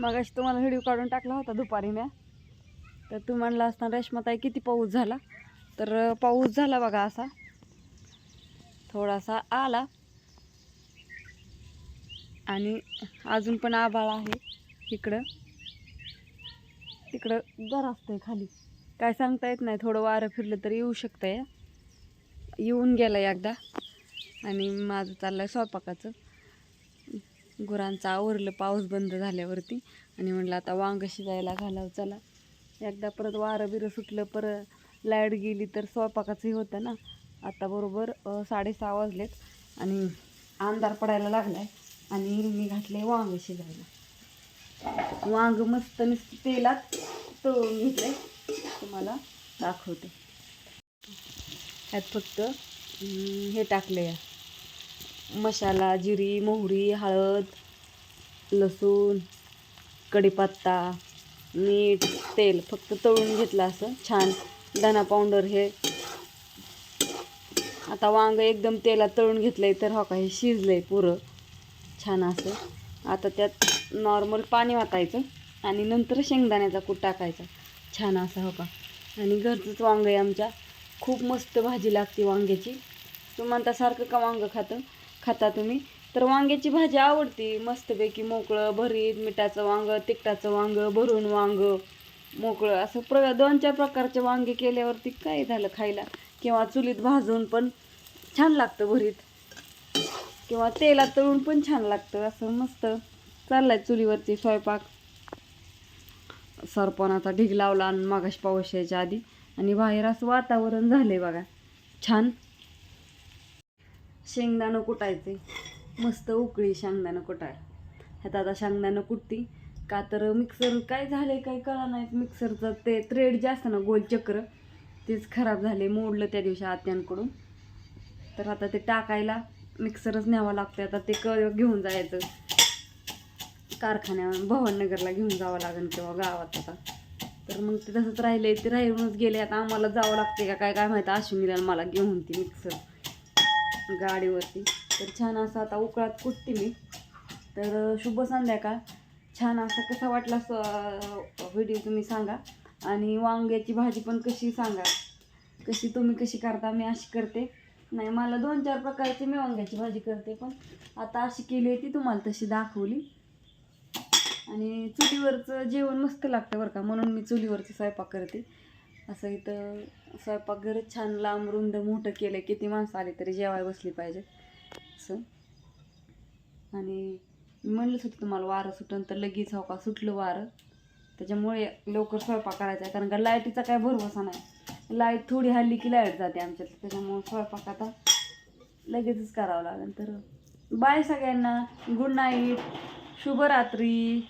मगाशी तुम्हाला व्हिडिओ काढून टाकला होता दुपारी म्या. तर तू म्हणला असताना रेशमाताई किती पाऊस झाला? तर पाऊस झाला बघा असा. थोडासा आला. आणि अजून पण आभाळ आहे इकडं. तिकडं दर असतंय खाली. काय सांगता येत नाही थोडं वारं फिरलं तर येऊ शकतंय. येऊन गेलं एकदा. आणि माझं चाललंय स्वयंपाकाचं. गुरांचं आवरलं पाऊस बंद झाल्यावरती. आणि म्हणलं आता वांग शिजायला घालावं चला. एकदा परत वारं बिरं सुटलं परत लाइट गेली तर स्वयंपाकाचंही होतं ना. आता बरोबर साडेसहा वाजलेत आणि अंधार पडायला लागलाय आणि मी घातले वांग शिजायला. वांग मस्त नुसतं तेलात तळून घेतले तुम्हाला दाखवते. ह्यात फक्त हे टाकलं या मसाला जिरी मोहरी हळद लसूण कढीपत्ता मीठ तेल. फक्त तळून घेतलं असं. छान. धना पावडर हे. आता वांग एकदम तेलात तळून घेतलं आहे तर हो का हे आहे पुरं. छान असं. आता त्यात नॉर्मल पाणी वाटायचं आणि नंतर शेंगदाण्याचा कूट टाकायचा. छान असा हो का. आणि घरचंच वांग आहे आमच्या. खूप मस्त भाजी लागते वांग्याची. तू म्हणता सारखं का वांगं खातं? खाता तुम्ही. तर वांग्याची भाजी आवडती मस्तपैकी मोकळं भरीत मिठाचं वांग तिखटाचं वांग भरून वांग मोकळं. असं प्र दोन चार प्रकारचे वांगे केल्यावरती काय झालं खायला? किंवा चुलीत भाजून पण छान लागतं भरीत. किंवा तेलात तळून पण छान लागतं. असं मस्त चाललाय चुलीवरती स्वयंपाक. सरपणाचा ढीग लावला आणि मागाशी पाऊस आधी. आणि बाहेर असं वातावरण झालंय बघा. छान. शेंगदाणं कुटायचे. मस्त उकळी शेंगदाणं कुटाय. ह्यात आता शेंगदाणं कुटती. का तर मिक्सर काय झाले काही कळा नाही मिक्सरचं ते थ्रेड जे असतं ना गोल चक्र तेच खराब झाले मोडलं त्या दिवशी आत्यांकडून. तर आता ते टाकायला मिक्सरच न्यावं लागतं आता ते क घेऊन जायचं. कारखान्यावर भवननगरला घेऊन जावं लागेल किंवा गावात आता. तर मग ते तसंच राहिले ते राहूनच गेले आता आम्हाला जावं लागते का? काय काय माहिती? अश्विनीला मला घेऊन ती मिक्सर गाडीवरती. तर छान असं आता उकळात कुटते मी. तर शुभ संध्याकाळ. छान असं कसा वाटला व्हिडिओ तुम्ही सांगा. आणि वांग्याची भाजी पण कशी सांगा. कशी तुम्ही कशी करता मी अशी करते. नाही मला दोन चार प्रकारची मी वांग्याची भाजी करते पण आता अशी केली आहे ती तुम्हाला तशी दाखवली. आणि चुलीवरचं जेवण मस्त लागतं बरं का म्हणून मी चुलीवरचं स्वयंपाक करते. असं इथं स्वयंपाकघरच छान लांब रुंद मोठं केलं किती माणसं आले तरी जेवाय बसली पाहिजेत असं. आणि मी म्हणलंच होतं तुम्हाला वारं सुटन तर लगेच हो का? सुटलं वारं. त्याच्यामुळे लवकर स्वयंपाक करायचा आहे. कारण का लाईटीचा काय भरवसा नाही. लाइट थोडी हल्ली की लाइट जाते आमच्यात. त्याच्यामुळे स्वयंपाक आता लगेचच करावं लागेल. तर बाय सगळ्यांना. Good night. शुभरात्री.